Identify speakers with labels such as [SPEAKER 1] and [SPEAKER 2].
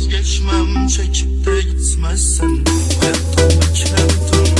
[SPEAKER 1] vazgeçmem. Çekip de gitmezsen Hep tam bekledim